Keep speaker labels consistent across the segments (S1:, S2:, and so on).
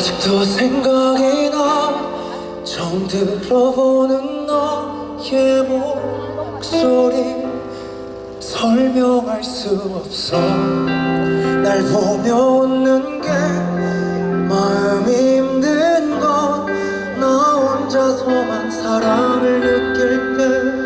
S1: 아직도 생각이 나. 처음 들어보는 너의 목소리 설명할 수 없어. 날 보며 웃는 게 마음이 힘든 건 나 혼자서만 사랑을 느낄 때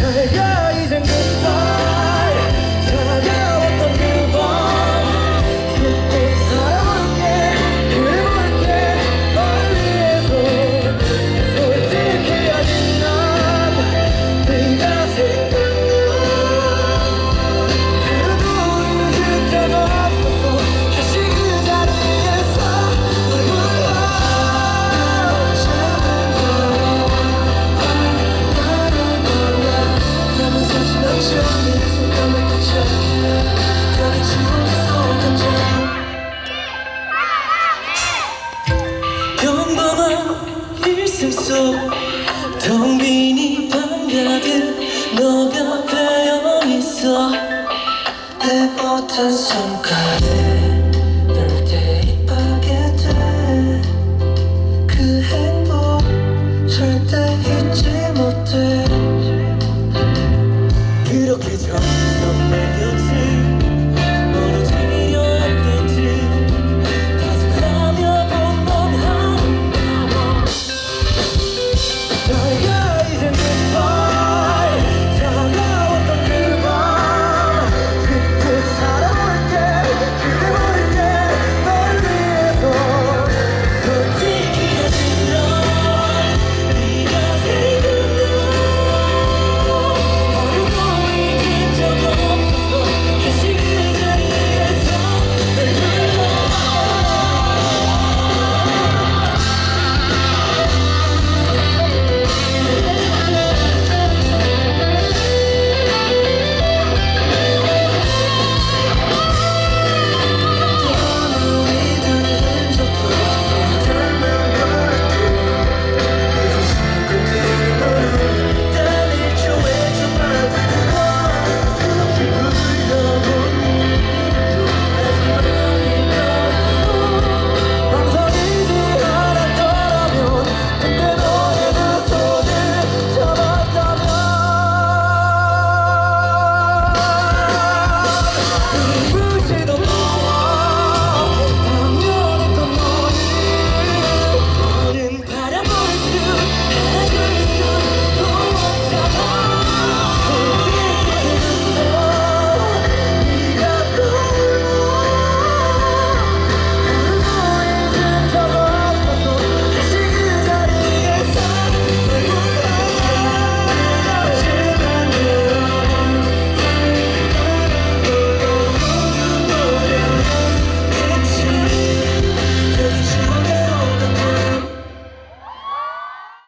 S1: 내 일상 속텅 빈 이 방 가득 너가 배어 있어. 내 어떤 손가락에